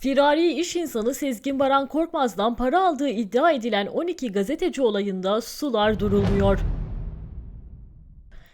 Firari iş insanı Sezgin Baran Korkmaz'dan para aldığı iddia edilen 12 gazeteci olayında sular durulmuyor.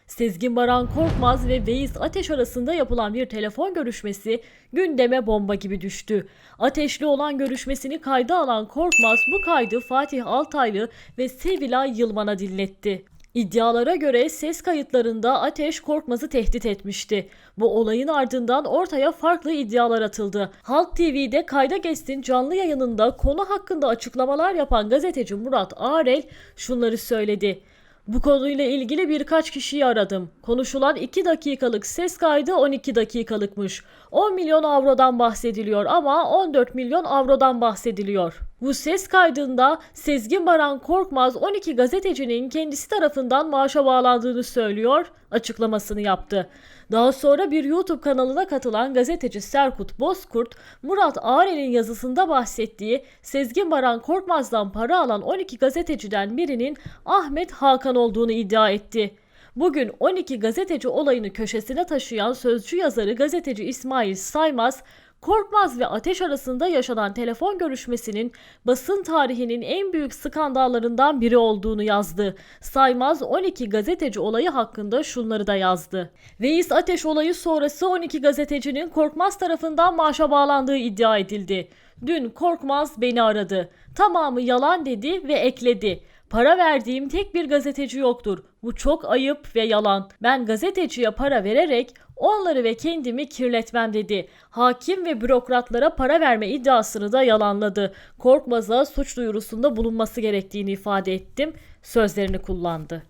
Sezgin Baran Korkmaz ve Veys Ateş arasında yapılan bir telefon görüşmesi gündeme bomba gibi düştü. Ateşli olan görüşmesini kayda alan Korkmaz bu kaydı Fatih Altaylı ve Sevilay Yılmaz'a dinletti. İddialara göre ses kayıtlarında Ateş Korkmaz'ı tehdit etmişti. Bu olayın ardından ortaya farklı iddialar atıldı. Halk TV'de Kayda Geçsin canlı yayınında konu hakkında açıklamalar yapan gazeteci Murat Arel şunları söyledi. Bu konuyla ilgili birkaç kişiyi aradım. Konuşulan 2 dakikalık ses kaydı 12 dakikalıkmış. 10 milyon avrodan bahsediliyor ama 14 milyon avrodan bahsediliyor. Bu ses kaydında Sezgin Baran Korkmaz 12 gazetecinin kendisi tarafından maaşa bağlandığını söylüyor, açıklamasını yaptı. Daha sonra bir YouTube kanalına katılan gazeteci Serkut Bozkurt, Murat Ağrel'in yazısında bahsettiği Sezgin Baran Korkmaz'dan para alan 12 gazeteciden birinin Ahmet Hakan olduğunu iddia etti. Bugün 12 gazeteci olayını köşesine taşıyan sözcü yazarı gazeteci İsmail Saymaz, Korkmaz ve Ateş arasında yaşanan telefon görüşmesinin basın tarihinin en büyük skandallarından biri olduğunu yazdı. Saymaz 12 gazeteci olayı hakkında şunları da yazdı. Veys Ateş olayı sonrası 12 gazetecinin Korkmaz tarafından maaşa bağlandığı iddia edildi. Dün Korkmaz beni aradı. Tamamı yalan dedi ve ekledi. Para verdiğim tek bir gazeteci yoktur. Bu çok ayıp ve yalan. Ben gazeteciye para vererek onları ve kendimi kirletmem dedi. Hakim ve bürokratlara para verme iddiasını da yalanladı. Korkmaz'a suç duyurusunda bulunması gerektiğini ifade ettim. Sözlerini kullandı.